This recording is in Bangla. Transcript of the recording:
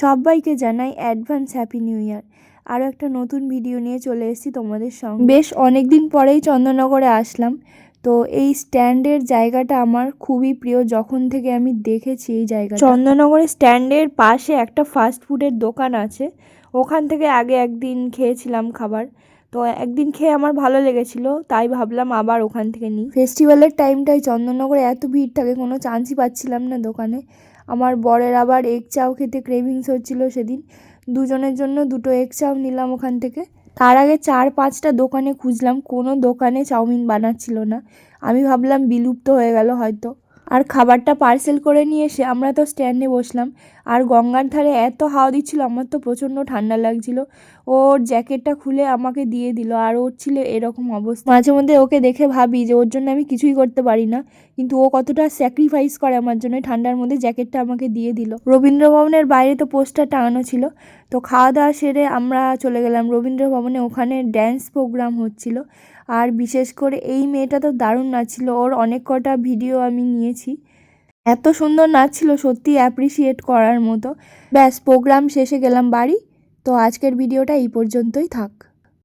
সবাইকে জানাই অ্যাডভান্স হ্যাপি নিউ ইয়ার। আরও একটা নতুন ভিডিও নিয়ে চলে এসেছি তোমাদের সঙ্গে। বেশ অনেক দিন পরেই চন্দননগরে আসলাম। তো এই স্ট্যান্ডের জায়গাটা আমার খুবই প্রিয়। যখন থেকে আমি দেখেছি এই জায়গা চন্দননগরের স্ট্যান্ডের পাশে একটা ফাস্ট ফুডের দোকান আছে। ওখান থেকে আগে একদিন খেয়েছিলাম খাবার। তো একদিন খেয়ে আমার ভালো লেগেছিল, তাই ভাবলাম আবার ওখান থেকে নিই। ফেস্টিভ্যালের টাইমটায় চন্দননগরে এত ভিড় থাকে, কোনো চান্সই পাচ্ছিলাম না দোকানে। আমার বরের আবার এগ চাও খেতে ক্রেভিংস হচ্ছিল সেদিন। দুজনের জন্য দুটো এগ চাও নিলাম ওখান থেকে। তার আগে চার পাঁচটা দোকানে খুঁজলাম, কোনো দোকানে চাউমিন বানাচ্ছিল না। আমি ভাবলাম বিলুপ্ত হয়ে গেল হয়তো। আর খাবারটা পার্সেল করে নিয়ে এসে আমরা তো স্ট্যান্ডে বসলাম। আর গঙ্গার ধারে এত হাওয়া দিচ্ছিল, আমার তো প্রচণ্ড ঠান্ডা লাগছিল। ওর জ্যাকেটটা খুলে আমাকে দিয়ে দিল, আর ওর ছিল এরকম অবস্থা। মাঝে মধ্যে ওকে দেখে ভাবি যে ওর জন্য আমি কিছুই করতে পারি না, কিন্তু ও কতটা স্যাক্রিফাইস করে আমার জন্য। ঠান্ডার মধ্যে জ্যাকেটটা আমাকে দিয়ে দিল। রবীন্দ্র ভবনের বাইরে তো পোস্টার টাঙানো ছিল তো খাওয়া দাওয়া সেরে আমরা চলে গেলাম রবীন্দ্র ভবনে ওখানে ড্যান্স প্রোগ্রাম হচ্ছিল। আর বিশেষ করে এই মেয়েটা তো দারুণ নাচছিল। ওর অনেক কটা ভিডিও আমি নিয়েছি। এত সুন্দর নাচছিল, সত্যি অ্যাপ্রিসিয়েট করার মতো। ব্যাস প্রোগ্রাম শেষে গেলাম বাড়ি। তো আজকের ভিডিওটা এই পর্যন্তই থাক।